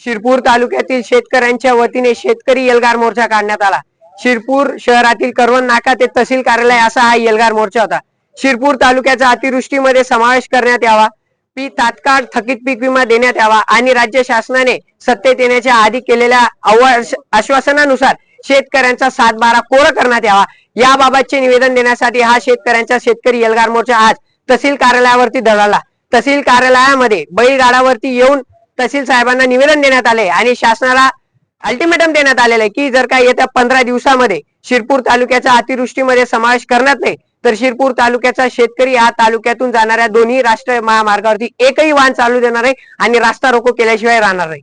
शिरपूर तालुक्यातील शेतकऱ्यांच्या वतीने शेतकरी एल्गार मोर्चा काढण्यात आला. शिरपूर शहरातील करवण नाका ते तहसील कार्यालय असा हा एल्गार मोर्चा होता. शिरपूर तालुक्याचा अतिवृष्टीमध्ये समावेश करण्यात यावा पी तात्काळ थकीत पीक विमा देण्यात यावा आणि राज्य शासनाने सत्तेत येण्याच्या आधी केलेल्या आश्वासनानुसार शेतकऱ्यांचा सातबारा कोर करण्यात यावा. याबाबतचे निवेदन देण्यासाठी हा शेतकऱ्यांचा शेतकरी एल्गार मोर्चा आज तहसील कार्यालयावरती धडाला तहसील कार्यालयामध्ये बैलगाडावरती येऊन तहसील साहेबांना निवेदन देण्यात आले आणि शासनाला अल्टिमेटम देण्यात आलेलं आहे की जर का येत्या पंधरा दिवसामध्ये शिरपूर तालुक्याचा अतिवृष्टीमध्ये समावेश करण्यात नाही तर शिरपूर तालुक्याचा शेतकरी या तालुक्यातून जाणाऱ्या दोन्ही राष्ट्रीय महामार्गावरती एकही वाहन चालू देणार आहे आणि रास्ता रोको केल्याशिवाय राहणार नाही.